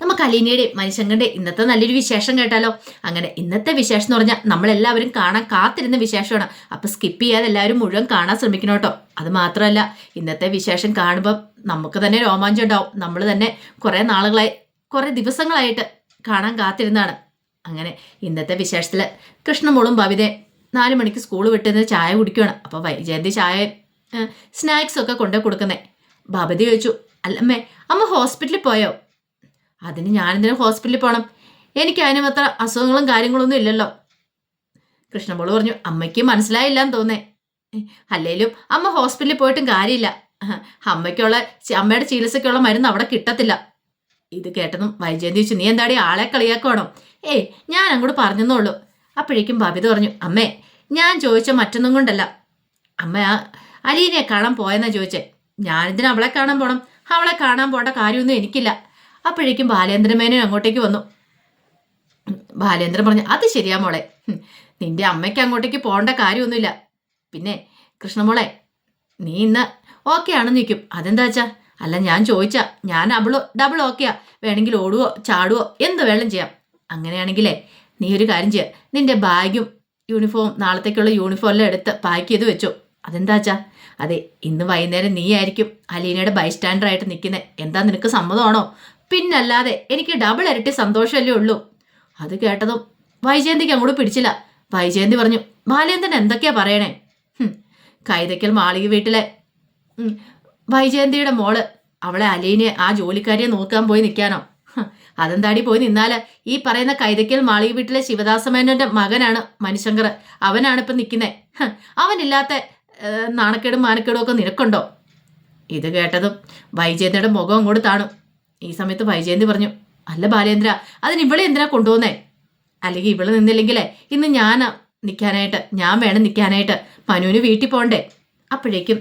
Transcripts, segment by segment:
നമുക്ക് അലീനയുടെ മനുഷ്യങ്ങളുടെ ഇന്നത്തെ നല്ലൊരു വിശേഷം കേട്ടാലോ? അങ്ങനെ ഇന്നത്തെ വിശേഷം എന്ന് പറഞ്ഞാൽ നമ്മളെല്ലാവരും കാണാൻ കാത്തിരുന്ന വിശേഷമാണ്. അപ്പൊ സ്കിപ്പ് ചെയ്യാതെ എല്ലാവരും മുഴുവൻ കാണാൻ ശ്രമിക്കണം കേട്ടോ. അത് മാത്രമല്ല ഇന്നത്തെ വിശേഷം കാണുമ്പോൾ നമുക്ക് തന്നെ രോമാഞ്ചം ഉണ്ടാവും. നമ്മൾ തന്നെ കുറേ നാളുകളായി കുറേ ദിവസങ്ങളായിട്ട് കാണാൻ കാത്തിരുന്നാണ് അങ്ങനെ ഇന്നത്തെ വിശേഷത്തിൽ കൃഷ്ണമോളും ഭവിതെ നാല് മണിക്ക് സ്കൂൾ വിട്ടുന്ന ചായ കുടിക്കുകയാണ് അപ്പോൾ വൈജയന്തി ചായ സ്നാക്സ് ഒക്കെ കൊണ്ടു കൊടുക്കുന്നേ. ഭവതി ചോദിച്ചു അല്ലമ്മേ അമ്മ ഹോസ്പിറ്റലിൽ പോയോ? അതിന് ഞാനെന്തിനും ഹോസ്പിറ്റലിൽ പോകണം എനിക്ക് അതിനും അത്ര അസുഖങ്ങളും കാര്യങ്ങളൊന്നും ഇല്ലല്ലോ. കൃഷ്ണമോൾ പറഞ്ഞു അമ്മയ്ക്ക് മനസ്സിലായില്ല എന്ന് തോന്നേ. അല്ലേലും അമ്മ ഹോസ്പിറ്റലിൽ പോയിട്ടും കാര്യമില്ല. അമ്മയ്ക്കുള്ള അമ്മയുടെ ചികിത്സയ്ക്കുള്ള മരുന്ന് അവിടെ കിട്ടത്തില്ല. ഇത് കേട്ടതും വൈജയന്തി ചോദിച്ചു നീ എന്താടി ആളെ കളിയാക്കണോ ഏയ് ഞാൻ അങ്ങോട്ട് പറഞ്ഞെന്നുള്ളൂ അപ്പോഴേക്കും ബബിത പറഞ്ഞു അമ്മേ ഞാൻ ചോദിച്ച മറ്റൊന്നും കൊണ്ടല്ല. അമ്മ അലീനെ കാണാൻ പോയെന്നാ ചോദിച്ചേ. ഞാനിതിന് അവളെ കാണാൻ പോണം? അവളെ കാണാൻ പോകേണ്ട കാര്യമൊന്നും എനിക്കില്ല. അപ്പോഴേക്കും ബാലേന്ദ്രമേനും അങ്ങോട്ടേക്ക് വന്നു. ബാലേന്ദ്രൻ പറഞ്ഞു അത് ശരിയാ മോളെ. നിന്റെ അമ്മയ്ക്ക് അങ്ങോട്ടേക്ക് പോകേണ്ട കാര്യമൊന്നുമില്ല. പിന്നെ കൃഷ്ണമോളെ നീ ഇന്ന് ഓക്കെ ആണെന്ന് നിൽക്കും അതെന്താ വെച്ചാ അല്ല ഞാൻ ചോദിച്ചാ. ഞാൻ ഡബിൾ ഡബിൾ ഓക്കെയാ വേണമെങ്കിൽ ഓടുവോ ചാടുവോ എന്ത് വേണം ചെയ്യാം. അങ്ങനെയാണെങ്കിലേ നീ ഒരു കാര്യം ചെയ്യാം. നിന്റെ ബാഗും യൂണിഫോം നാളത്തേക്കുള്ള യൂണിഫോം എല്ലാം എടുത്ത് പാക്ക് ചെയ്ത് വെച്ചോ. അതെന്താ വെച്ചാ അതെ ഇന്ന് വൈകുന്നേരം നീ ആയിരിക്കും അലീനയുടെ ബൈസ്റ്റാൻഡർ ആയിട്ട് നിൽക്കുന്നത് എന്താ നിനക്ക് സമ്മതമാണോ? പിന്നല്ലാതെ എനിക്ക് ഡബിൾ ഇരട്ടി സന്തോഷമല്ലേ ഉള്ളൂ. അത് കേട്ടതും വൈജയന്തിക്ക് അങ്ങോട്ട് പിടിച്ചില്ല. വൈജയന്തി പറഞ്ഞു ബാലേന്ദ്രൻ എന്തൊക്കെയാ പറയണേ? കൈതയ്ക്കൽ മാളിക വീട്ടിലെ വൈജയന്തിയുടെ മോൾ. അവളെ അലീനെ ആ ജോലിക്കാരിയെ നോക്കാൻ പോയി നിൽക്കാനോ? അതെന്താടി പോയി നിന്നാൽ? ഈ പറയുന്ന കൈതയ്ക്കൽ മാളിക വീട്ടിലെ ശിവദാസമേനോന്റെ മകനാണ് മനുശങ്കർ അവനാണ് ഇപ്പം നിൽക്കുന്നത് അവനില്ലാത്ത നാണക്കേടും മാനക്കേടും ഒക്കെ നിനക്കുണ്ടോ? ഇത് കേട്ടതും വൈജയന്തിയുടെ മുഖം അങ്ങോട്ട് താണു. ഈ സമയത്ത് വൈജയന്തി പറഞ്ഞു അല്ല ബാലേന്ദ്ര അതിന് ഇവളെ എന്തിനാ കൊണ്ടുപോകുന്നേ അല്ലെങ്കിൽ ഇവൾ നിന്നില്ലെങ്കിലേ ഇന്ന് ഞാൻ നിൽക്കാനായിട്ട് ഞാൻ വേണം നിൽക്കാനായിട്ട് മനുവിന് വീട്ടിൽ പോകണ്ടേ അപ്പോഴേക്കും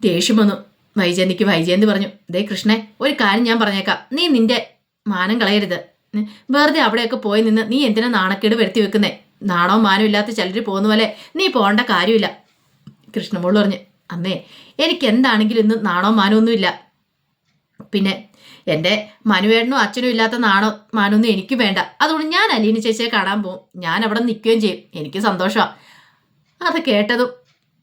ദേഷ്യം വന്നു. വൈജയന്തിക്ക് വൈജയന്തി പറഞ്ഞു ദേ കൃഷ്ണെ ഒരു കാര്യം ഞാൻ പറഞ്ഞേക്കാം. നീ നിന്റെ മാനം കളയരുത്. വെറുതെ അവിടെയൊക്കെ പോയി നിന്ന് നീ എന്തിനാ നാണക്കേട് വരുത്തി വെക്കുന്നേ? നാണോ മാനോ ഇല്ലാത്ത ചിലർ പോകുന്ന പോലെ നീ പോകേണ്ട കാര്യമില്ല. കൃഷ്ണമോൾ പറഞ്ഞു അമ്മേ എനിക്ക് എന്താണെങ്കിലും ഇന്ന് നാണോ മാനോ ഒന്നുമില്ല. പിന്നെ എന്റെ മനുവേട്ടനും അച്ഛനും ഇല്ലാത്ത നാണോ മാനൊന്നും എനിക്ക് വേണ്ട. അതുകൊണ്ട് ഞാൻ അലീന ചേച്ചിയെ കാണാൻ പോകും ഞാൻ അവിടെ നിൽക്കുകയും ചെയ്യും. എനിക്ക് സന്തോഷമാണ് അത് കേട്ടതും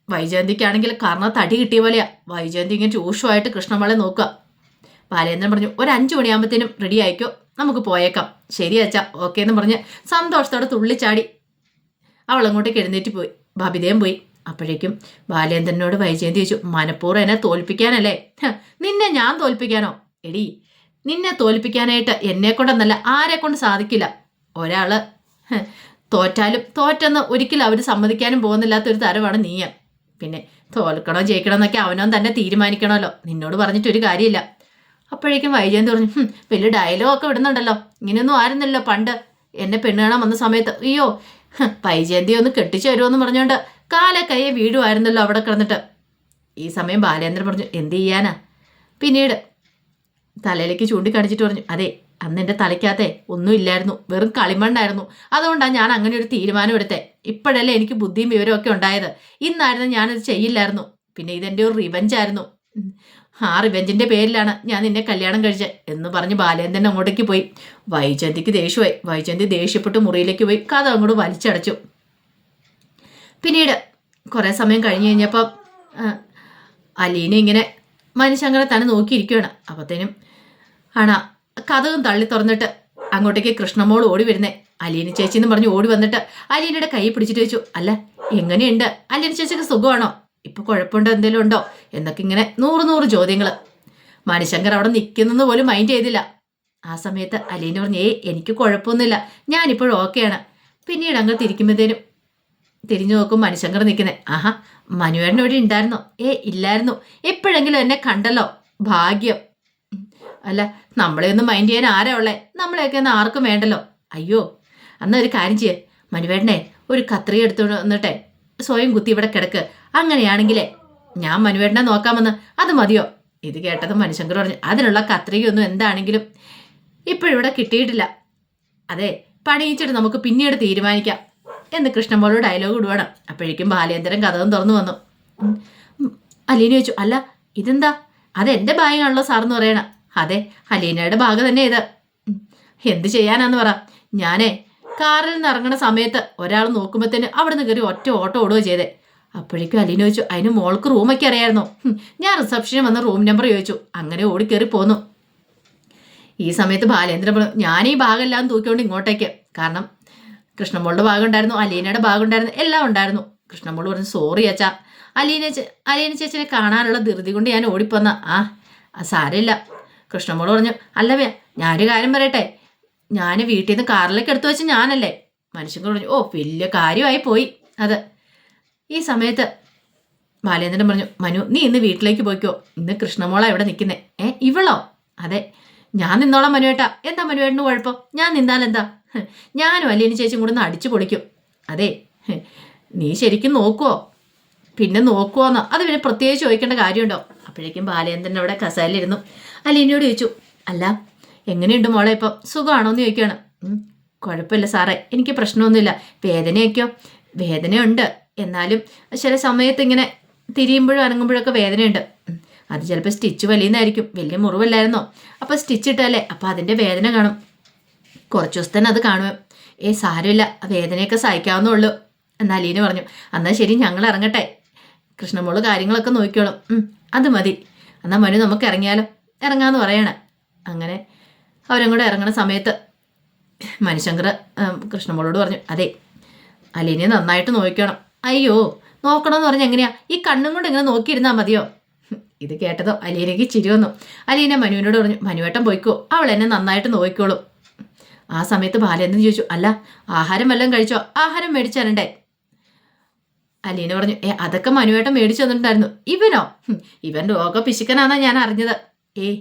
വൈജയന്തിക്കാണെങ്കിൽ കർണ തടി കിട്ടിയ പോലെയാ. വൈജയന്തി ഇങ്ങനെ രൂക്ഷമായിട്ട് കൃഷ്ണമളെ നോക്കുക. ബാലേന്ദ്രൻ പറഞ്ഞു ഒരു അഞ്ചു മണിയാകുമ്പത്തേനും റെഡി ആയിക്കോ? നമുക്ക് പോയേക്കാം. ശരി അച്ഛ ഓക്കെ എന്ന് പറഞ്ഞ് സന്തോഷത്തോടെ തുള്ളിച്ചാടി. അവൾ അങ്ങോട്ടേക്ക് എഴുന്നേറ്റ് പോയി. ബബിതയും പോയി. അപ്പോഴേക്കും ബാലേന്ദ്രനോട് വൈജയന്തി ചോദിച്ചു മനഃപൂർവം എന്നെ തോൽപ്പിക്കാനല്ലേ? നിന്നെ ഞാൻ തോൽപ്പിക്കാനോ? എടി നിന്നെ തോൽപ്പിക്കാനായിട്ട് എന്നെ കൊണ്ടെന്നല്ല ആരെ കൊണ്ട് സാധിക്കില്ല. ഒരാൾ തോറ്റാലും തോറ്റെന്ന് ഒരിക്കലും അവർ സമ്മതിക്കാനും പോകുന്നില്ലാത്ത ഒരു തരമാണ് നീയ. പിന്നെ തോൽക്കണോ ജയിക്കണോ എന്നൊക്കെ അവനോ തന്നെ തീരുമാനിക്കണമല്ലോ. നിന്നോട് പറഞ്ഞിട്ട് ഒരു കാര്യമില്ല. അപ്പോഴേക്കും വൈജയന്തി പറഞ്ഞു വലിയ ഡയലോഗ് ഒക്കെ വിടുന്നുണ്ടല്ലോ. ഇങ്ങനെയൊന്നും ആയിരുന്നല്ലോ പണ്ട്. എന്നെ പെണ്ണ് കാണാൻ വന്ന സമയത്ത് അയ്യോ വൈജയന്തി ഒന്ന് കെട്ടിച്ചു തരുമെന്ന് പറഞ്ഞുകൊണ്ട് കാലെ കയ്യെ വീടുമായിരുന്നല്ലോ അവിടെ കിടന്നിട്ട്. ഈ സമയം ബാലേന്ദ്രൻ പറഞ്ഞു എന്ത് ചെയ്യാനാ? പിന്നീട് തലയിലേക്ക് ചൂണ്ടിക്കാണിച്ചിട്ട് പറഞ്ഞു അതെ അന്ന് എന്റെ തലയ്ക്കകത്തെ ഒന്നുമില്ലായിരുന്നു വെറും കളിമണ്ണായിരുന്നു. അതുകൊണ്ടാണ് ഞാൻ അങ്ങനെ ഒരു തീരുമാനം എടുത്തേ. ഇപ്പോഴല്ലേ എനിക്ക് ബുദ്ധിയും വിവരവും ഒക്കെ ഉണ്ടായത്. ഇന്നായിരുന്നു ഞാനത് ചെയ്യില്ലായിരുന്നു. പിന്നെ ഇതെന്റെ ഒരു റിവഞ്ചായിരുന്നു ആ റിവെഞ്ചിന്റെ പേരിലാണ് ഞാൻ നിന്നെ കല്യാണം കഴിച്ചത് എന്ന് പറഞ്ഞ് ബാലേന്ദ്രൻ അങ്ങോട്ടേക്ക് പോയി. വൈജന്തിക്ക് ദേഷ്യമായി. വൈജന്തി ദേഷ്യപ്പെട്ട് മുറിയിലേക്ക് പോയി. കഥ അങ്ങോട്ട് വലിച്ചടച്ചു. പിന്നീട് കുറേ സമയം കഴിഞ്ഞ് കഴിഞ്ഞപ്പം അലീനെ ഇങ്ങനെ മനുഷ്യങ്ങനെ തന്നെ നോക്കിയിരിക്കുകയാണ്. അപ്പത്തേനും ആണ് കഥകും തള്ളി തുറന്നിട്ട് അങ്ങോട്ടേക്ക് കൃഷ്ണമോൾ ഓടി വരുന്നേ. അലീന ചേച്ചി എന്ന് പറഞ്ഞ് ഓടി വന്നിട്ട് അലീനയുടെ കൈ പിടിച്ചിട്ട് വെച്ചു അല്ല എങ്ങനെയുണ്ട്? അലീന ചേച്ചിക്ക് സുഖമാണോ? ഇപ്പൊ കുഴപ്പമുണ്ടോ? എന്തെങ്കിലും ഉണ്ടോ? എന്നൊക്കെ ഇങ്ങനെ നൂറ് നൂറ് ചോദ്യങ്ങൾ മണിശങ്കർ അവിടെ നിൽക്കുന്നെന്ന് പോലും മൈൻഡ് ചെയ്തില്ല. ആ സമയത്ത് അലീന പറഞ്ഞു ഏയ് എനിക്ക് കുഴപ്പമൊന്നുമില്ല. ഞാനിപ്പോഴും ഓക്കെയാണ് പിന്നീട് അങ്ങ് തിരിക്കുമ്പോഴത്തേനും തിരിഞ്ഞു നോക്കും മണിശങ്കർ നിൽക്കുന്നത് ആഹാ മനുവേട്ടൻ ഇവിടെ ഉണ്ടായിരുന്നോ? ഏ ഇല്ലായിരുന്നു. എപ്പോഴെങ്കിലും എന്നെ കണ്ടല്ലോ. ഭാഗ്യം. അല്ല നമ്മളെ ഒന്ന് മൈൻഡ് ചെയ്യാൻ ആരാ ഉള്ളേ? നമ്മളെയൊക്കെ ഒന്ന് ആർക്കും വേണ്ടല്ലോ. അയ്യോ അന്ന് ഒരു കാര്യം ചെയ്യേ. മനുവേടനെ ഒരു കത്രിക എടുത്തു വന്നിട്ടെ. സ്വയം കുത്തി ഇവിടെ കിടക്ക്. അങ്ങനെയാണെങ്കിലേ ഞാൻ മനുവേടനെ നോക്കാമെന്ന്. അത് മതിയോ? ഇത് കേട്ടത് മനുശങ്കർ പറഞ്ഞു. അതിനുള്ള കത്രികയൊന്നും എന്താണെങ്കിലും ഇപ്പോഴിവിടെ കിട്ടിയിട്ടില്ല. അതെ പണിയിച്ചിട്ട് നമുക്ക് പിന്നീട് തീരുമാനിക്കാം. എന്ന് കൃഷ്ണമോളോട് ഡയലോഗ് ഇടുവാണ്. അപ്പോഴേക്കും ബാലേന്ദ്രൻ കഥകം തുറന്നു വന്നു. അലീന ചോദിച്ചു അല്ല ഇതെന്താ? അതെന്റെ ബാഗാണല്ലോ സാറെന്ന് പറയണ. അതെ അലീനയുടെ ഭാഗം തന്നെ ഇത്. എന്ത് ചെയ്യാനാന്ന് പറ. ഞാനേ കാറിൽ നിന്ന് ഇറങ്ങണ സമയത്ത് ഒരാൾ നോക്കുമ്പോഴത്തേന് അവിടെ നിന്ന് കയറി ഒറ്റ ഓട്ടോ ഓടുകയോ ചെയ്തേ. അപ്പോഴേക്കും അലീന ചോദിച്ചു അതിന് മോൾക്ക് റൂമൊക്കെ അറിയായിരുന്നു? ഞാൻ റിസപ്ഷനിൽ വന്ന് റൂം നമ്പർ ചോദിച്ചു. അങ്ങനെ ഓടി ഓടിക്കേറി പോന്നു. ഈ സമയത്ത് ബാലേന്ദ്രൻ ഞാൻ ഈ ഭാഗമെല്ലാം തൂക്കിക്കൊണ്ട് ഇങ്ങോട്ടേക്ക്. കാരണം കൃഷ്ണമോളുടെ ഭാഗം ഉണ്ടായിരുന്നു അലീനയുടെ ഭാഗം ഉണ്ടായിരുന്നു എല്ലാം ഉണ്ടായിരുന്നു. കൃഷ്ണമോൾ പറഞ്ഞു സോറി അച്ഛാ. അലീന അലീന ചേച്ചിനെ കാണാനുള്ള ധൃതി കൊണ്ട് ഞാൻ ഓടിപ്പോന്ന. ആ സാരമില്ല. കൃഷ്ണമോൾ പറഞ്ഞു അല്ലവേ ഞാനൊരു കാര്യം പറയട്ടെ. ഞാൻ വീട്ടിൽ നിന്ന് കാറിലേക്ക് എടുത്തു വെച്ച് ഞാനല്ലേ? മനുഷ്യൻ പറഞ്ഞു ഓ വലിയ കാര്യമായി പോയി. അത്. ഈ സമയത്ത് ബാലേന്ദ്രൻ പറഞ്ഞു മനു നീ ഇന്ന് വീട്ടിലേക്ക് പോയിക്കോ. ഇന്ന് കൃഷ്ണമോളാണ് ഇവിടെ നിൽക്കുന്നേ ഏ ഇവളോ? അതെ. ഞാൻ നിന്നോളാം മനുവേട്ടാ. എന്താ മനുവേട്ടന് കുഴപ്പം? ഞാൻ ഹ്, ഞാനും അല്ലേനി ചേച്ചിയും കൂടെ ഒന്ന് അടിച്ചു പൊളിക്കും. അതെ നീ ശരിക്കും നോക്കുവോ? പിന്നെ നോക്കുവോന്നോ? അത് പിന്നെ പ്രത്യേകിച്ച് ചോദിക്കേണ്ട കാര്യമുണ്ടോ? അപ്പോഴേക്കും ബാലേന്ദ്രൻ അവിടെ കസേരയിലിരുന്നു അലീനയോട് ചോദിച്ചു. അല്ല എങ്ങനെയുണ്ട് മോളെ ഇപ്പം? സുഖമാണോ എന്ന് ചോദിക്കുകയാണ്. "ഉം, കുഴപ്പമില്ല സാറേ എനിക്ക് പ്രശ്നമൊന്നുമില്ല. വേദനയൊക്കെയോ? വേദനയുണ്ട്. എന്നാലും ചില സമയത്ത് ഇങ്ങനെ തിരിയുമ്പോഴും അനങ്ങുമ്പോഴൊക്കെ വേദനയുണ്ട്. അത് ചിലപ്പോൾ സ്റ്റിച്ച് വലിയുന്നതായിരിക്കും. വലിയ മുറിവല്ലായിരുന്നോ? അപ്പോൾ സ്റ്റിച്ച് ഇട്ടല്ലേ അപ്പോൾ അതിന്റെ വേദന കാണും. കുറച്ച് ദിവസത്തെ അത് കാണും. ഏ സാരമില്ല. വേദനയൊക്കെ സഹിക്കാവുന്നുള്ളൂ എന്നാൽ അലീന പറഞ്ഞു. എന്നാൽ ശരി ഞങ്ങൾ ഇറങ്ങട്ടെ. കൃഷ്ണമോൾ കാര്യങ്ങളൊക്കെ നോക്കിക്കോളും. അത് മതി. എന്നാൽ മനു നമുക്ക് ഇറങ്ങിയാലോ? ഇറങ്ങാന്ന് പറയണേ. അങ്ങനെ അവരും കൂടെ ഇറങ്ങണ സമയത്ത് മനുശങ്കർ കൃഷ്ണമോളോട് പറഞ്ഞു അതെ അലീനെ നന്നായിട്ട് നോക്കണം അയ്യോ നോക്കണമെന്ന് പറഞ്ഞാൽ എങ്ങനെയാ? ഈ കണ്ണും കൊണ്ട് ഇങ്ങനെ നോക്കിയിരുന്നാൽ മതിയോ? ഇത് കേട്ടതോ അലീനയ്ക്ക് ചിരി വന്നു. അലീന മനുവിനോട് പറഞ്ഞു മനുവേട്ടൻ പോയിക്കോ. അവൾ എന്നെ നന്നായിട്ട് നോക്കിക്കോളും. ആ സമയത്ത് ബാലേന്ദ്രൻ ചോദിച്ചു അല്ല ആഹാരം വല്ലതും കഴിച്ചോ? ആഹാരം മേടിച്ചാലുണ്ടേ അലീന പറഞ്ഞു ഏ അതൊക്കെ മനുവേട്ടൻ മേടിച്ചു തന്നിട്ടുണ്ടായിരുന്നു. ഇവനോ? ഇവൻ രോഗ പിശുക്കനാന്നാ ഞാൻ അറിഞ്ഞത്. ഏ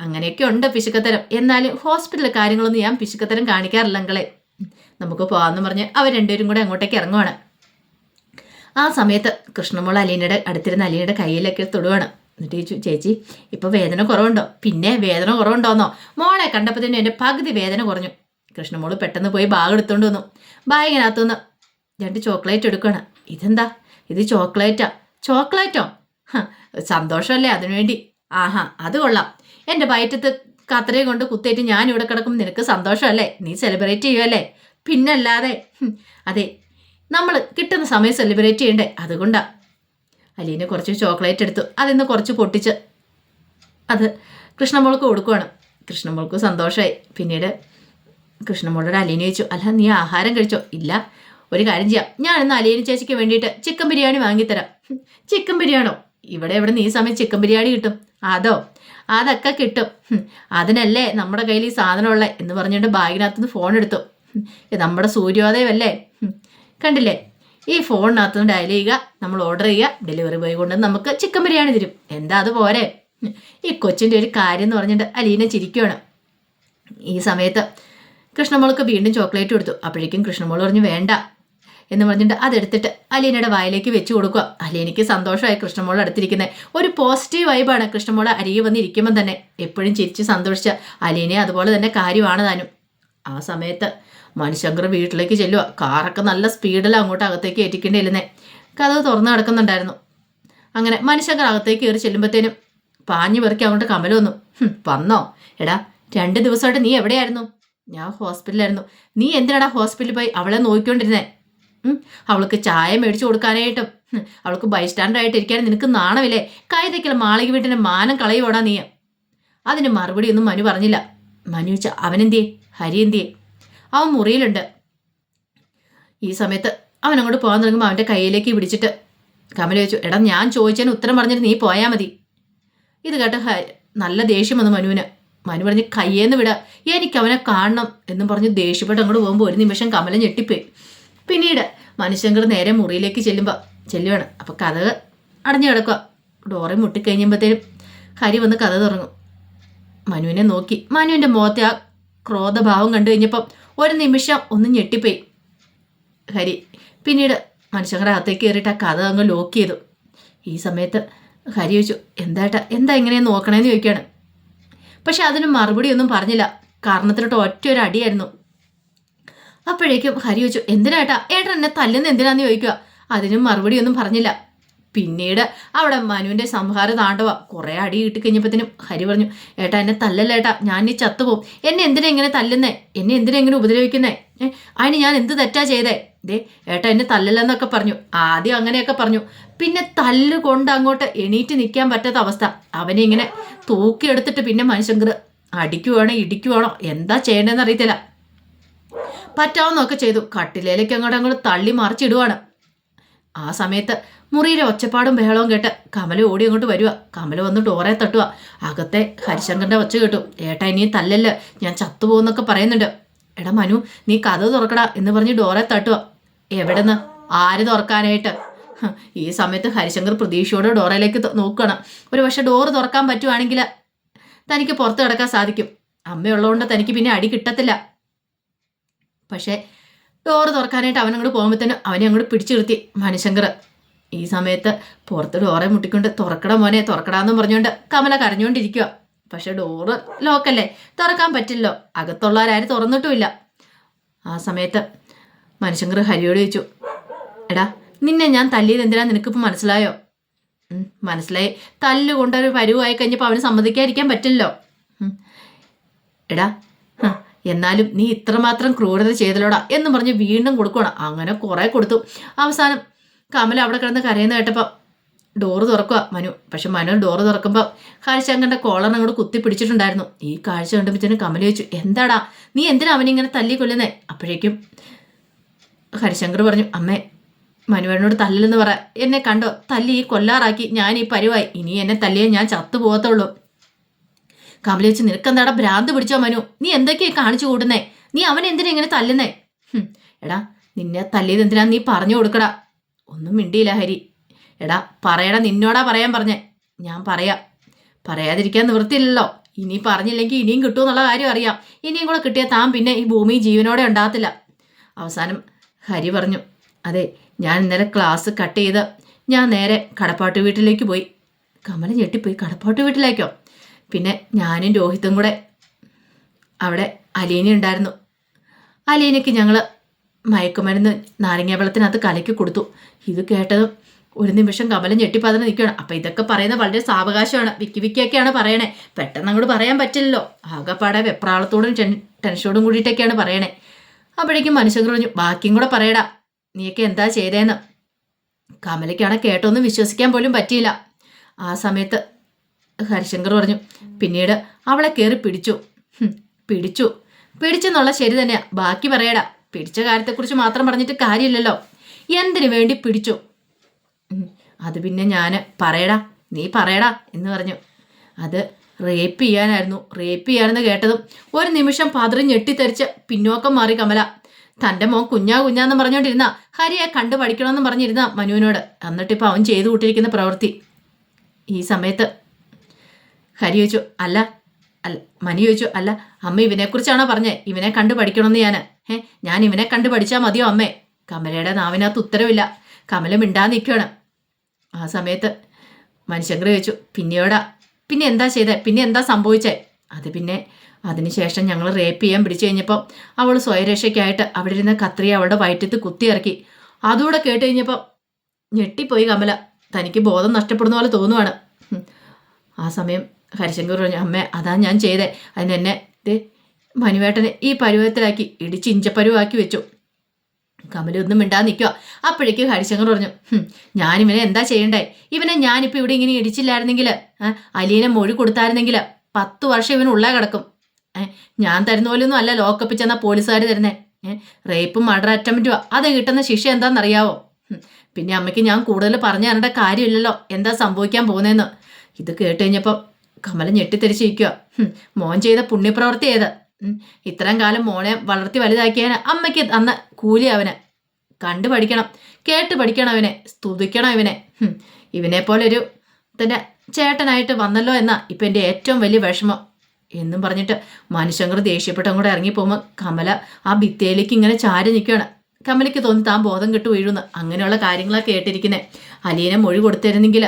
അങ്ങനെയൊക്കെ ഉണ്ട് പിശുക്കത്തരം. എന്നാലും ഹോസ്പിറ്റലിലെ കാര്യങ്ങളൊന്നും ഞാൻ പിശുക്കത്തരം കാണിക്കാറില്ല അങ്കളെ. നമുക്ക് പോകാമെന്ന് പറഞ്ഞ് അവർ രണ്ടുപേരും കൂടെ അങ്ങോട്ടേക്ക് ഇറങ്ങുവാണ്. ആ സമയത്ത് കൃഷ്ണമോൾ അലീനയുടെ അടുത്തിരുന്ന അലീനയുടെ കയ്യിലൊക്കെ തൊടുവാണ്. എന്നിട്ട് ചോദിച്ചു ചേച്ചി ഇപ്പോൾ വേദന കുറവുണ്ടോ? പിന്നെ വേദന കുറവുണ്ടോന്നോ? മോളെ കണ്ടപ്പോൾ തന്നെ എന്റെ പകുതി വേദന കുറഞ്ഞു. കൃഷ്ണമോൾ പെട്ടെന്ന് പോയി ബാഗ് എടുത്തുകൊണ്ട് വന്നു. ബാഗിനകത്തുനിന്ന് രണ്ട് ചോക്ലേറ്റ് എടുക്കുകയാണ് ഇതെന്താ? ഇത് ചോക്ലേറ്റാ ചോക്ലേറ്റോ സന്തോഷമല്ലേ അതിനുവേണ്ടി? ആഹാ അത് കൊള്ളാം. എന്റെ വയറ്റത്ത് കത്രയും കൊണ്ട് കുത്തേറ്റ് ഞാൻ ഇവിടെ കിടക്കും നിനക്ക് സന്തോഷമല്ലേ? നീ സെലിബ്രേറ്റ് ചെയ്യുമല്ലേ പിന്നല്ലാതെ അതെ നമ്മൾ കിട്ടുന്ന സമയം സെലിബ്രേറ്റ് ചെയ്യണ്ടേ? അതുകൊണ്ടാ. അലീന കുറച്ച് ചോക്ലേറ്റ് എടുത്തു. അതിന്ന് കുറച്ച് പൊട്ടിച്ച് അത് കൃഷ്ണമോൾക്ക് കൊടുക്കുവാണ്. കൃഷ്ണമോൾക്ക് സന്തോഷമായി പിന്നീട് കൃഷ്ണമോളോട് അലീന ചോദിച്ചു അല്ല നീ ആഹാരം കഴിച്ചോ? ഇല്ല ഒരു കാര്യം ചെയ്യാം. ഞാൻ ഇന്ന് അലീന ചേച്ചിക്ക് വേണ്ടിയിട്ട് ചിക്കൻ ബിരിയാണി വാങ്ങിത്തരാം. ചിക്കൻ ബിരിയാണോ? ഇവിടെ ഇവിടെ നീ സമയം ചിക്കൻ ബിരിയാണി കിട്ടും. അതോ? അതൊക്കെ കിട്ടും. അതിനല്ലേ നമ്മുടെ കയ്യിൽ ഈ സാധനമുള്ള? എന്ന് പറഞ്ഞുകൊണ്ട് ബാഗിനകത്തുനിന്ന് ഫോൺ എടുത്തു. നമ്മുടെ സൂര്യോദയമല്ലേ? കണ്ടില്ലേ? ഈ ഫോണിനകത്ത് നിന്ന് ഡയൽ ചെയ്യുക നമ്മൾ ഓർഡർ ചെയ്യുക ഡെലിവറി ബോയ് കൊണ്ട് നമുക്ക് ചിക്കൻ ബിരിയാണി തരും. എന്താ അത് പോരെ? ഈ കൊച്ചിന്റെ ഒരു കാര്യം എന്ന് പറഞ്ഞിട്ട് അലീന ചിരിക്കുകയാണ്. ഈ സമയത്ത് കൃഷ്ണമോൾക്ക് വീണ്ടും ചോക്ലേറ്റ് കൊടുത്തു. അപ്പോഴേക്കും കൃഷ്ണമോൾ പറഞ്ഞു വേണ്ട. എന്ന് പറഞ്ഞിട്ട് അതെടുത്തിട്ട് അലീനയുടെ വായിലേക്ക് വെച്ച് കൊടുക്കുക. അലീനയ്ക്ക് സന്തോഷമായി കൃഷ്ണമോൾ അടുത്തിരിക്കുന്നത് ഒരു പോസിറ്റീവ് വൈബാണ് കൃഷ്ണമോൾ അരികെ വന്നിരിക്കുമ്പോൾ തന്നെ. എപ്പോഴും ചിരിച്ച് സന്തോഷിച്ച അലീനെ അതുപോലെ തന്നെ കാര്യമാണ് താനും. ആ സമയത്ത് മണിശങ്കർ വീട്ടിലേക്ക് ചെല്ലുക കാറൊക്കെ നല്ല സ്പീഡിൽ അങ്ങോട്ട് അകത്തേക്ക് ഏറ്റിക്കേണ്ടിയിരുന്നേ. കഥ തുറന്നു കിടക്കുന്നുണ്ടായിരുന്നു അങ്ങനെ മണിശങ്കർ അകത്തേക്ക് കയറി ചെല്ലുമ്പോഴത്തേനും പാഞ്ഞു പെറുക്കി അങ്ങോട്ട് കമല വന്നു. വന്നോ? എടാ രണ്ട് ദിവസമായിട്ട് നീ എവിടെയായിരുന്നു? ഞാൻ ഹോസ്പിറ്റലായിരുന്നു നീ എന്തിനാടാ ഹോസ്പിറ്റലിൽ പോയി അവളെ നോക്കിക്കൊണ്ടിരുന്നേ? അവൾക്ക് ചായ മേടിച്ചു കൊടുക്കാനായിട്ടും അവൾക്ക് ബൈസ്റ്റാൻഡായിട്ട് ഇരിക്കാൻ നിനക്ക് നാണമില്ലേ? കൈതയ്ക്കൽ മാളിക വീട്ടിന് മാനം കളയുവോടാ നീ. അതിന് മറുപടി ഒന്നും മനു പറഞ്ഞില്ല. മനു ചോദിച്ച അവനെന്തിയെ? ഹരി എന്തിയെ അവൻ മുറിയിലുണ്ട്. ഈ സമയത്ത് അവൻ അങ്ങോട്ട് പോകാൻ തുടങ്ങുമ്പോൾ അവന്റെ കയ്യിലേക്ക് പിടിച്ചിട്ട് കമല ചോദിച്ചു എടാ ഞാൻ ചോദിച്ചതിന് ഉത്തരം പറഞ്ഞിട്ട് നീ പോയാൽ മതി. ഇത് കേട്ട് നല്ല ദേഷ്യം വന്നു മനുവിന്. മനു പറഞ്ഞ് കയ്യേന്ന് വിട എനിക്ക് അവനെ കാണണം എന്നും പറഞ്ഞ് ദേഷ്യപ്പെട്ട് അങ്ങോട്ട് പോകുമ്പോൾ ഒരു നിമിഷം കമല ഞെട്ടിപ്പോയി. പിന്നീട് മനുഷ്യങ്കർ നേരെ മുറിയിലേക്ക് ചെല്ലുമ്പോൾ ചെല്ലുവാണ്. അപ്പോൾ കഥ അടഞ്ഞു കിടക്കുക ഡോറെ മുട്ടിക്കഴിഞ്ഞപ്പോഴത്തേനും ഹരി വന്ന് കഥ തുറങ്ങും മനുവിനെ നോക്കി. മനുവിന്റെ മുഖത്തെ ആ ക്രോധഭാവം കണ്ടു കഴിഞ്ഞപ്പം ഒരു നിമിഷം ഒന്ന് ഞെട്ടിപ്പോയി. ഹരി പിന്നീട് മനുഷ്യങ്ങളുടെ അകത്തേക്ക് കയറിയിട്ട് ആ കഥ അങ്ങ് ലോക്ക് ചെയ്തു. ഈ സമയത്ത് ഹരി ചോദിച്ചു എന്താട്ടാ എന്താ ഇങ്ങനെ നോക്കണേന്ന് ചോദിക്കുകയാണ് പക്ഷെ അതിന് മറുപടി ഒന്നും പറഞ്ഞില്ല. കാരണത്തിലോട്ട് ഒറ്റ ഒരു അടിയായിരുന്നു. അപ്പോഴേക്കും ഹരി ചോദിച്ചു എന്തിനാട്ടാ ഏട്ടൻ എന്നെ തല്ലുന്ന എന്തിനാന്ന് ചോദിക്കുക? അതിനും മറുപടി ഒന്നും പറഞ്ഞില്ല. പിന്നീട് അവിടെ മനുവിന്റെ സംഹാര താണ്ഡവ കുറേ അടി കിട്ടി കഴിഞ്ഞപ്പോഴത്തേനും ഹരി പറഞ്ഞു ഏട്ടാ എന്നെ തല്ലല്ല ഏട്ടാ ഞാൻ നീ ചത്തുപോകും എന്നെ എന്തിനാ ഇങ്ങനെ തല്ലുന്നേ? എന്നെ എന്തിനാ ഇങ്ങനെ ഉപദ്രവിക്കുന്നേ? അതിന് ഞാൻ എന്ത് തെറ്റാ ചെയ്തേ? ദേ ഏട്ടാ എന്നെ തല്ലല്ലെന്നൊക്കെ പറഞ്ഞു. ആദ്യം അങ്ങനെയൊക്കെ പറഞ്ഞു. പിന്നെ തല്ല് കൊണ്ട് അങ്ങോട്ട് എണീറ്റ് നിൽക്കാൻ പറ്റാത്ത അവസ്ഥ. അവനെ ഇങ്ങനെ തൂക്കിയെടുത്തിട്ട് പിന്നെ മനുഷ്യങ്കർ അടിക്കുവാണോ ഇടിക്കുവാണോ എന്താ ചെയ്യേണ്ടതെന്ന് അറിയത്തില്ല. പറ്റാവുന്നൊക്കെ ചെയ്തു. കട്ടിലേലേക്ക് അങ്ങോട്ട് അങ്ങോട്ട് തള്ളി മറിച്ചിടുവാണ്. ആ സമയത്ത് മുറിയിലെ ഒച്ചപ്പാടും ബഹളവും കേട്ട് കമല ഓടി അങ്ങോട്ട് വരുക കമല വന്നിട്ട് ഓറെ തട്ടുക അകത്തെ ഹരിശങ്കറിന്റെ ഒച്ച കേട്ടു. ഏട്ടാ ഇനിയും തല്ലല്ല? ഞാൻ ചത്തുപോകുന്നൊക്കെ പറയുന്നുണ്ട്. എടാ മനു നീ കഥ തുറക്കടാ എന്ന് പറഞ്ഞ് ഡോറെ തട്ടുക എവിടെന്ന്? ആര് തുറക്കാനായിട്ട്? ഈ സമയത്ത് ഹരിശങ്കർ പ്രതീക്ഷയോടെ ഡോറയിലേക്ക് നോക്കുകയാണ് ഒരു പക്ഷെ ഡോറ് തുറക്കാൻ പറ്റുവാണെങ്കിൽ തനിക്ക് പുറത്ത് കിടക്കാൻ സാധിക്കും. അമ്മയുള്ളതുകൊണ്ട് തനിക്ക് പിന്നെ അടി കിട്ടത്തില്ല. പക്ഷേ ഡോറ് തുറക്കാനായിട്ട് അവൻ അവനങ്ങോട്ട് തന്നെ അവനെ അങ്ങോട്ട് പിടിച്ചു നിർത്തി മനുശങ്കർ ഈ സമയത്ത് പുറത്ത് ഡോറെ മുട്ടിക്കൊണ്ട് തുറക്കട മോനെ തുറക്കടാന്നും പറഞ്ഞുകൊണ്ട് കമല കരഞ്ഞുകൊണ്ടിരിക്കുക പക്ഷെ ഡോറ് ലോക്കല്ലേ തുറക്കാൻ പറ്റില്ലല്ലോ അകത്തുള്ളവരാരും തുറന്നിട്ടുമില്ല. ആ സമയത്ത് മനുശങ്കർ ഹരിയോട് ചോദിച്ചു എടാ നിന്നെ ഞാൻ തല്ലിയത് എന്തിനാ നിനക്കിപ്പോൾ മനസ്സിലായോ? മനസ്സിലായി. തല്ലുകൊണ്ടൊരു പരുവായി കഴിഞ്ഞപ്പോൾ അവന് സമ്മതിക്കാതിരിക്കാൻ പറ്റില്ലല്ലോ എടാ എന്നാലും നീ ഇത്രമാത്രം ക്രൂരത ചെയ്തലോടാ എന്ന് പറഞ്ഞ് വീണ്ടും കൊടുക്കണം അങ്ങനെ കുറെ കൊടുത്തു. അവസാനം കമല അവിടെ കിടന്ന് കരയുന്ന കേട്ടപ്പോൾ ഡോറ് തുറക്കുക മനു. പക്ഷെ മനു ഡോറ് തുറക്കുമ്പോൾ ഹരിശങ്കറിന്റെ കോളർ അങ്ങോട്ട് കുത്തി പിടിച്ചിട്ടുണ്ടായിരുന്നു. ഈ കാഴ്ച കണ്ടപ്പോഴത്തേനും കമല ചോദിച്ചു എന്താടാ നീ എന്തിനാ അവനിങ്ങനെ തല്ലി കൊല്ലുന്നേ? അപ്പോഴേക്കും ഹരിശങ്കർ പറഞ്ഞു അമ്മേ മനുവേണോട് തല്ലില്ലെന്ന് പറ. എന്നെ കണ്ടോ തല്ലി ഈ കൊല്ലാറാക്കി. ഞാൻ ഈ പരിവായി. ഇനി എന്നെ തല്ലിയേ ഞാൻ ചത്തു പോകത്തുള്ളൂ കമല വെച്ച് നിനക്കെന്താടാ ഭ്രാന്ത് പിടിച്ചോ മനു? നീ എന്തൊക്കെയാ കാണിച്ചു കൂടുന്നേ നീ അവൻ എന്തിനാ ഇങ്ങനെ തല്ലുന്നേ? എടാ നിന്നെ തല്ലിയത് എന്തിനാ നീ പറഞ്ഞു കൊടുക്കടാ? ഒന്നും മിണ്ടിയില്ല ഹരി. എടാ പറയടാ നിന്നോടാ പറയാൻ പറഞ്ഞേ. ഞാൻ പറയാം. പറയാതിരിക്കാൻ നിവൃത്തിയില്ലല്ലോ. ഇനി പറഞ്ഞില്ലെങ്കിൽ ഇനിയും കിട്ടുമെന്നുള്ള കാര്യം അറിയാം. ഇനിയും കൂടെ കിട്ടിയ താൻ പിന്നെ ഈ ഭൂമി ജീവനോടെ ഉണ്ടാകത്തില്ല. അവസാനം ഹരി പറഞ്ഞു അതെ ഞാൻ ഇന്നലെ ക്ലാസ് കട്ട് ചെയ്ത് ഞാൻ നേരെ കടപ്പാട്ട് വീട്ടിലേക്ക് പോയി. കമല ഞെട്ടിപ്പോയി കടപ്പാട്ട് വീട്ടിലേക്കോ? പിന്നെ ഞാനും രോഹിത്തും കൂടെ അവിടെ അലീന ഉണ്ടായിരുന്നു. അലീനയ്ക്ക് ഞങ്ങൾ മയക്കുമരുന്ന് നാരങ്ങ വെള്ളത്തിനകത്ത് കലക്കി കൊടുത്തു. ഇത് കേട്ടതും ഒരു നിമിഷം കമലം ഞെട്ടിപ്പതന്നെ നിൽക്കുകയാണ്. അപ്പം ഇതൊക്കെ പറയുന്നത് വളരെ സാവകാശമാണ്. വിക്കി വിക്കിയൊക്കെയാണ് പറയണേ. പെട്ടെന്ന് അങ്ങോട്ട് പറയാൻ പറ്റില്ലല്ലോ. ആകെപ്പാടെ വെപ്രാളത്തോടും ടെൻ ടെൻഷനോടും കൂടിയിട്ടൊക്കെയാണ് പറയണേ. അപ്പോഴേക്കും മനുഷ്യൻ പറഞ്ഞു ബാക്കിയും കൂടെ പറയടാ. നീയൊക്കെ എന്താ ചെയ്തേന്ന്? കമലയ്ക്കാണ് കേട്ടൊന്നും വിശ്വസിക്കാൻ പോലും പറ്റിയില്ല. ആ സമയത്ത് ഹരിശങ്കർ പറഞ്ഞു പിന്നീട് അവളെ കയറി പിടിച്ചു. പിടിച്ചു. പിടിച്ചെന്നുള്ള ശരി തന്നെയാ. ബാക്കി പറയടാ. പിടിച്ച കാര്യത്തെക്കുറിച്ച് മാത്രം പറഞ്ഞിട്ട് കാര്യമില്ലല്ലോ. എന്തിനു വേണ്ടി പിടിച്ചു? അത് പിന്നെ ഞാൻ പറയടാ. നീ പറയടാ എന്ന് പറഞ്ഞു. അത് റേപ്പ് ചെയ്യാനായിരുന്നു. റേപ്പ് ചെയ്യാനെന്ന് കേട്ടതും ഒരു നിമിഷം പതറി ഞെട്ടിത്തെറിച്ച് പിന്നോക്കം മാറി കമല. തന്റെ മോൻ കുഞ്ഞാ കുഞ്ഞാന്ന് പറഞ്ഞുകൊണ്ടിരുന്ന ഹരിയെ കണ്ടു പഠിക്കണമെന്ന് പറഞ്ഞിരുന്ന മനുവിനോട്. എന്നിട്ടിപ്പോൾ അവൻ ചെയ്തു കൂട്ടിയിരിക്കുന്ന പ്രവൃത്തി. ഈ സമയത്ത് ഹരി ചോദിച്ചു അല്ല അല്ല മനു ചോദിച്ചു അല്ല അമ്മ ഇവനെക്കുറിച്ചാണോ പറഞ്ഞേ? ഇവനെ കണ്ടു പഠിക്കണമെന്ന് ഞാൻ ഏ ഞാൻ ഇവനെ കണ്ടു പഠിച്ചാൽ മതിയോ അമ്മേ? കമലയുടെ നാവിനകത്ത് ഉത്തരവില്ല. കമല മിണ്ടാ നിൽക്കുകയാണ്. ആ സമയത്ത് മനുഷ്യങ്കർ ചോദിച്ചു പിന്നെയോടാ? പിന്നെ എന്താ ചെയ്തേ? പിന്നെ എന്താ സംഭവിച്ചേ? അത് പിന്നെ അതിനുശേഷം ഞങ്ങൾ റേപ്പ് ചെയ്യാൻ പിടിച്ചു കഴിഞ്ഞപ്പോൾ അവൾ സ്വയരക്ഷയ്ക്കായിട്ട് അവിടെ ഇരുന്ന കത്രിയെ അവളുടെ വയറ്റത്ത് കുത്തിയിറക്കി അതുകൂടെ കേട്ട് കഴിഞ്ഞപ്പോൾ ഞെട്ടിപ്പോയി കമല. തനിക്ക് ബോധം നഷ്ടപ്പെടുന്ന പോലെ തോന്നുവാണ്. ആ സമയം ഹരിശങ്കർ പറഞ്ഞു അമ്മ അതാ ഞാൻ ചെയ്തേ. അതിന് എന്നെ ദേ മനുവേട്ടനെ ഈ പരുവത്തിലാക്കി ഇടിച്ച് ഇഞ്ചപ്പരുവാക്കി വെച്ചു. കമലൊന്നും മിണ്ടാതെ നിൽക്കുക അപ്പോഴേക്കും ഹരിശങ്കർ പറഞ്ഞു "ഹും, ഞാനിവനെ എന്താ ചെയ്യണ്ടേ? ഇവനെ ഞാനിപ്പോൾ ഇവിടെ ഇങ്ങനെ ഇടിച്ചില്ലായിരുന്നെങ്കിൽ അലീനെ മൊഴി കൊടുത്തായിരുന്നെങ്കിൽ പത്ത് വർഷം ഇവൻ ഉള്ളേ കിടക്കും. ഞാൻ തരുന്ന പോലൊന്നും അല്ല ലോക്കപ്പ് ചെന്ന പോലീസുകാർ തരുന്നേ. റേപ്പ് മർഡർ അറ്റംപ്റ്റുക അത് കിട്ടുന്ന ശിക്ഷ എന്താണെന്നറിയാവോ പിന്നെ അമ്മയ്ക്ക് ഞാൻ കൂടുതൽ പറഞ്ഞു തരേണ്ട കാര്യമില്ലല്ലോ. എന്താ സംഭവിക്കാൻ പോകുന്നതെന്ന് ഇത് കേട്ട് കഴിഞ്ഞപ്പം കമല ഞെട്ടിത്തെരിച്ചിരിക്കുക മോൻ ചെയ്ത പുണ്യപ്രവൃത്തി ഏത്? ഇത്രയും കാലം മോനെ വളർത്തി വലുതാക്കിയവന് അമ്മയ്ക്ക് അന്ന് കൂലി അവന്. കണ്ടു പഠിക്കണം കേട്ട് പഠിക്കണം അവനെ സ്തുതിക്കണം ഇവനെ. ഇവനെ പോലെ ഒരു തന്റെ ചേട്ടനായിട്ട് വന്നല്ലോ എന്നാ ഇപ്പം എന്റെ ഏറ്റവും വലിയ വിഷമം. എന്നും പറഞ്ഞിട്ട് മനുഷ്യങ്കർ ദേഷ്യപ്പെട്ടും കൂടെ ഇറങ്ങിപ്പോകുമ്പോൾ കമല ആ ഭിത്തിയിലേക്ക് ഇങ്ങനെ ചാരി നിൽക്കുകയാണ് കമലയ്ക്ക് തോന്നി താൻ ബോധം കെട്ട് വീഴുന്നു. അങ്ങനെയുള്ള കാര്യങ്ങളൊക്കെ കേട്ടിരിക്കുന്നത് അലീനെ മൊഴി കൊടുത്തിരുന്നെങ്കിൽ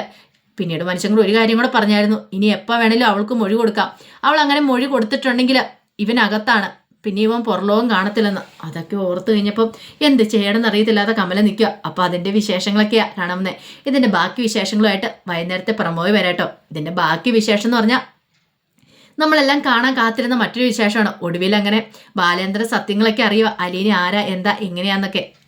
പിന്നീട് മനുഷ്യൻ കൂടെ ഒരു കാര്യം കൂടെ പറഞ്ഞായിരുന്നു. ഇനി എപ്പോൾ വേണേലും അവൾക്ക് മൊഴി കൊടുക്കാം. അവൾ അങ്ങനെ മൊഴി കൊടുത്തിട്ടുണ്ടെങ്കിൽ ഇവനകത്താണ്. പിന്നെ ഇവൻ പുറലോകം കാണത്തില്ലെന്ന്. അതൊക്കെ ഓർത്തു കഴിഞ്ഞപ്പം എന്ത് ചെയ്യണമെന്ന് അറിയത്തില്ലാതെ കമല നിൽക്കുക. അപ്പോൾ അതിന്റെ വിശേഷങ്ങളൊക്കെയാണ് കാണുന്നത് ഇതിന്റെ ബാക്കി വിശേഷങ്ങളുമായിട്ട് വൈകുന്നേരത്തെ പ്രമോയി വരാട്ടോ. ഇതിന്റെ ബാക്കി വിശേഷം എന്ന് പറഞ്ഞാൽ നമ്മളെല്ലാം കാണാൻ കാത്തിരുന്ന മറ്റൊരു വിശേഷമാണ്. ഒടുവിൽ അങ്ങനെ ബാലേന്ദ്ര സത്യങ്ങളൊക്കെ അറിയുക. അലീന ആരാ? എന്താ? എങ്ങനെയാന്നൊക്കെ.